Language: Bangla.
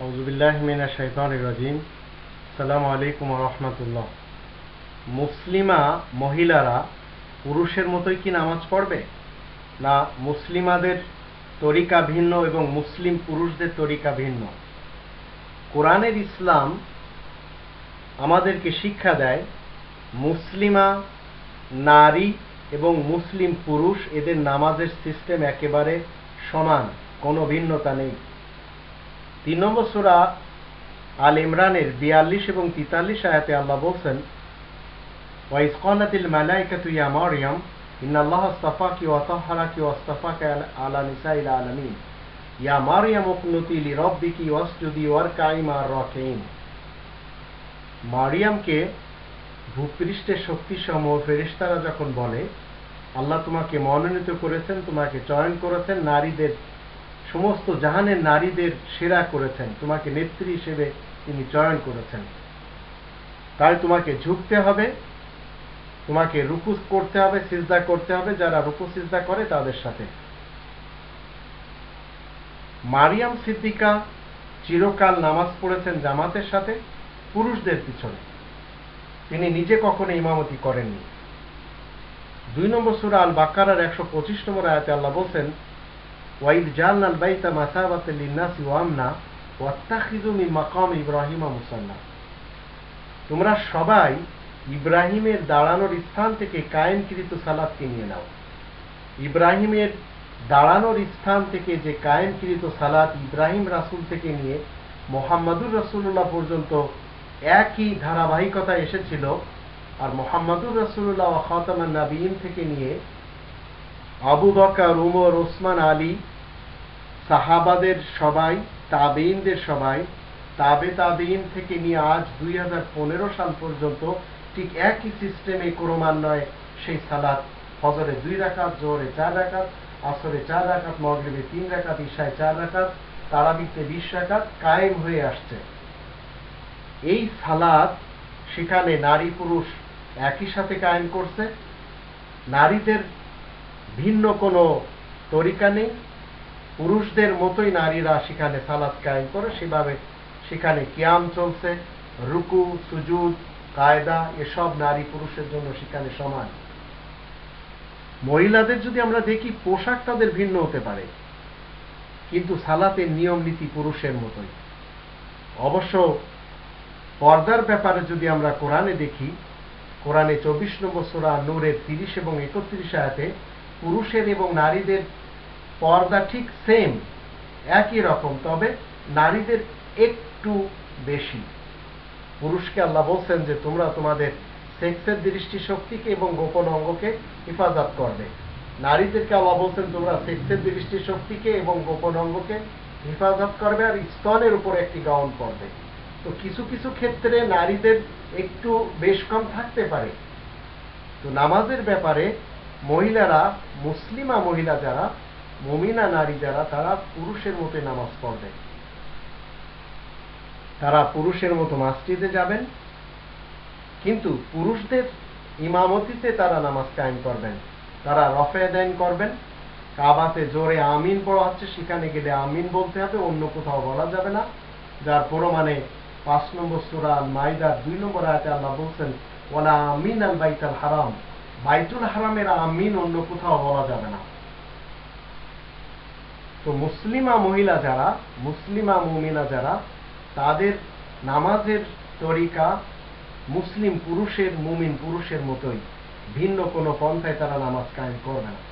রাজিম। সালাম আলাইকুম রহমতুল্লাহ। মুসলিমা মহিলারা পুরুষের মতোই কি নামাজ পড়বে? না, মুসলিমাদের তরিকা ভিন্ন এবং মুসলিম পুরুষদের তরিকা ভিন্ন। কোরআনের ইসলাম আমাদেরকে শিক্ষা দেয়, মুসলিমা নারী এবং মুসলিম পুরুষ, এদের নামাজের সিস্টেম একেবারে সমান, কোনো ভিন্নতা নেই। তিন নম্বর সুরা আল ইমরানের বিয়াল্লিশ এবং তিতাল্লিশ আয়াতে আল্লাহ বলছেন ওয়াইস কলাতিল মালাইকাতু ইয়া মারিয়াম, ইন্নাল্লাহ আস্তাফাকি ওয়া তাহহারাকি ওয়া আস্তাফাকা আলা আলামিন। ইয়া মারিয়াম ওয়ারকাই মা'আর রাকিন মারিয়ামকে ভূপৃষ্ঠের শক্তিসমূহ ফেরেশতারা যখন বলে, আল্লাহ তোমাকে মনোনীত করেছেন, তোমাকে চয়ন করেছেন, নারীদের সমস্ত জাহানের নারীদের সেরা করেছেন। তোমাকে নেত্রী হিসেবে তিনি চয়ন করেছেন। তাই তোমাকে ঝুঁকতে হবে। তোমাকে রুকু করতে হবে, সিজদা করতে হবে। যারা রুকু, সিজদা করে তাদের সাথে। মারিয়াম সিদ্দিকা চিরকাল নামাজ পড়েছেন জামাতের সাথে, পুরুষদের পিছনে। তিনি নিজে কখনো ইমামতি করেননি। দুই নম্বর সুরা আল বাকারার একশো পঁচিশ নম্বর আয়াতে আল্লাহ বলছেন ওয়াইদ জালনাল বাইতা মাসাবাতে লিন্নাসি ওয়ামনা ওয়াত্তাখিজু মিন মাকাম ইব্রাহিমা মুসাল্লা তোমরা সবাই ইব্রাহিমের দাঁড়ানোর স্থান থেকে কায়েমকৃত সালাদকে নিয়ে নাও। ইব্রাহিমের দাঁড়ানোর স্থান থেকে যে কায়েমকৃত সালাত ইব্রাহিম রাসুল থেকে নিয়ে মোহাম্মদুর রসুল্লাহ পর্যন্ত একই ধারাবাহিকতা এসেছিল আর মোহাম্মদুর রসুল্লাহ খাতামান নাবিন থেকে নিয়ে আবু বকার, উমর, ওসমান, আলী সাহাবাদের সবাই তাবেইনদের সবাই, তাবে তাবেইন থেকে নিয়ে আজ দুই হাজার পনেরো সাল পর্যন্ত ঠিক একই সিস্টেমে ক্রমান্বয়ে সেই সালাত, ফজরে দুই রাকাত, জোহরে চার রাকাত, আসরে চার রাকাত, মগরিবে তিন রাকাত, ঈশায় চার রাকাত, তারাবিতে বিশ রাখাত কায়েম হয়ে আসছে। এই সালাদ সেখানে নারী পুরুষ একই সাথে কায়েম করছে। নারীদের ভিন্ন কোনো তরিকা নেই। পুরুষদের মতোই নারীরা সেখানে সালাদ কায়েম করে, সেভাবে সেখানে কিয়াম চলছে, রুকু, সুজুদ, কায়দা, এসব নারী পুরুষের জন্য সেখানে সমান। মহিলাদের যদি আমরা দেখি, পোশাক তাদের ভিন্ন হতে পারে। কিন্তু সালাতের নিয়ম নীতি পুরুষের মতোই। অবশ্য পর্দার ব্যাপারে যদি আমরা কোরআনে দেখি, কোরআনে চব্বিশ নম্বর সোরা নূরের তিরিশ এবং একত্রিশ আয়াতে পুরুষের এবং নারীদের পর্দা ঠিক সেম একই রকম, তবে নারীদের একটু বেশি। পুরুষকে আল্লাহ বলছেন যে তোমরা তোমাদের সেক্সের দৃষ্টি শক্তিকে এবং গোপন অঙ্গকে হেফাজত করবে। নারীদেরকে আল্লাহ বলছেন তোমরা সেক্সের দৃষ্টি শক্তিকে এবং গোপন অঙ্গকে হেফাজত করবে আর স্তনের উপর একটি গাউন পরবে। তো কিছু কিছু ক্ষেত্রে নারীদের একটু বেশ কম থাকতে পারে। তো নামাজের ব্যাপারে মহিলারা, মুসলিমা মহিলা যারা মমিনা নারী যারা, তারা পুরুষের মতো নামাজ পড়বে। তারা পুরুষের মতো মাসজিদে যাবেন, কিন্তু পুরুষদের ইমামতিতে তারা নামাজ কায়েম করবেন। তারা রফে দেন করবেন, কাবাতে জোরে আমিন পড়া হচ্ছে, সেখানে গেলে আমিন বলতে হবে, অন্য কোথাও বলা যাবে না। যার প্রমাণে পাঁচ নম্বর সুরা মাইদার দুই নম্বর আয়াতে আল্লাহ বলছেন ওলা আমিন আল বাইতাল হারাম। বাইতুল হারামের আমিন অন্য কোথাও বলা যাবে না। তো মুসলিমা মহিলা যারা, মুসলিমা মুমিনা যারা, তাদের নামাজের তরিকা মুসলিম পুরুষের মুমিন পুরুষের মতোই। ভিন্ন কোনো পন্থায় তারা নামাজ কায়েম করবে না।